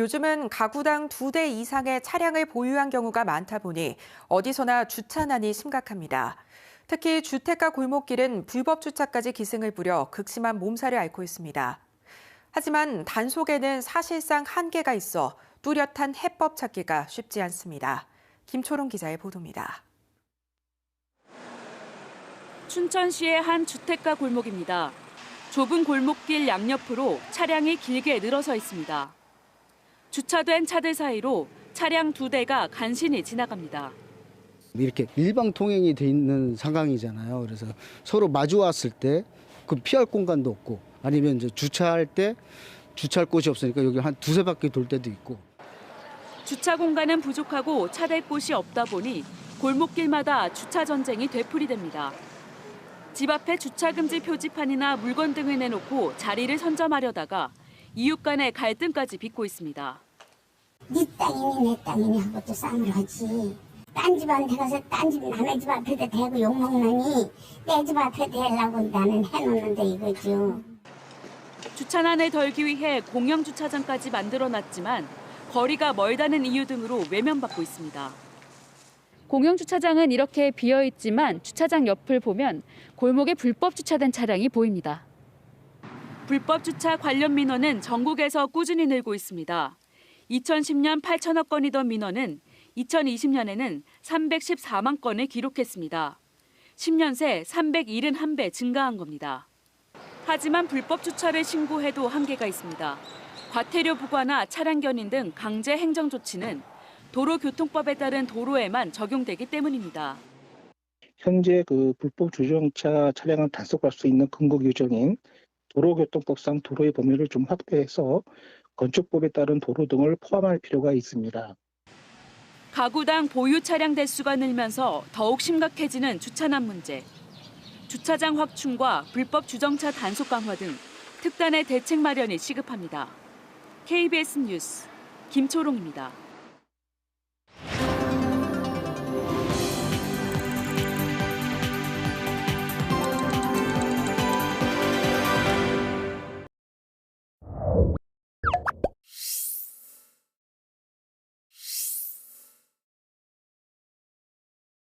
요즘은 가구당 두 대 이상의 차량을 보유한 경우가 많다 보니 어디서나 주차난이 심각합니다. 특히 주택가 골목길은 불법 주차까지 기승을 부려 극심한 몸살을 앓고 있습니다. 하지만 단속에는 사실상 한계가 있어 뚜렷한 해법 찾기가 쉽지 않습니다. 김초롱 기자의 보도입니다. 춘천시의 한 주택가 골목입니다. 좁은 골목길 양옆으로 차량이 길게 늘어서 있습니다. 주차된 차들 사이로 차량 두 대가 간신히 지나갑니다. 이렇게 일방 통행이 돼 있는 상황이잖아요. 그래서 서로 마주 왔을 때 그 피할 공간도 없고 아니면 이제 주차할 때 주차할 곳이 없으니까 여기 한 두세 바퀴 돌 때도 있고 주차 공간은 부족하고 차댈 곳이 없다 보니 골목길마다 주차 전쟁이 되풀이됩니다. 집 앞에 주차 금지 표지판이나 물건 등을 내놓고 자리를 선점하려다가 이웃 간의 갈등까지 빚고 있습니다. 네 땅이니 내 땅이니 하고 또 싸움을 하지. 딴 집한테 가서 딴 집 남의 집 앞에다 대고 욕먹느니 내 집 앞에 대려고 나는 해놓는데 이거죠. 주차난을 덜기 위해 공영 주차장까지 만들어놨지만 거리가 멀다는 이유 등으로 외면받고 있습니다. 공영 주차장은 이렇게 비어 있지만 주차장 옆을 보면 골목에 불법 주차된 차량이 보입니다. 불법 주차 관련 민원은 전국에서 꾸준히 늘고 있습니다. 2010년 8천억 건이던 민원은 2020년에는 314만 건을 기록했습니다. 10년 새 371배 증가한 겁니다. 하지만 불법 주차를 신고해도 한계가 있습니다. 과태료 부과나 차량 견인 등 강제 행정 조치는 도로교통법에 따른 도로에만 적용되기 때문입니다. 현재 그 불법 주정차 차량을 단속할 수 있는 근거 규정인 도로교통법상 도로의 범위를 좀 확대해서 건축법에 따른 도로 등을 포함할 필요가 있습니다. 가구당 보유 차량 대수가 늘면서 더욱 심각해지는 주차난 문제. 주차장 확충과 불법 주정차 단속 강화 등 특단의 대책 마련이 시급합니다. KBS 뉴스 김초롱입니다.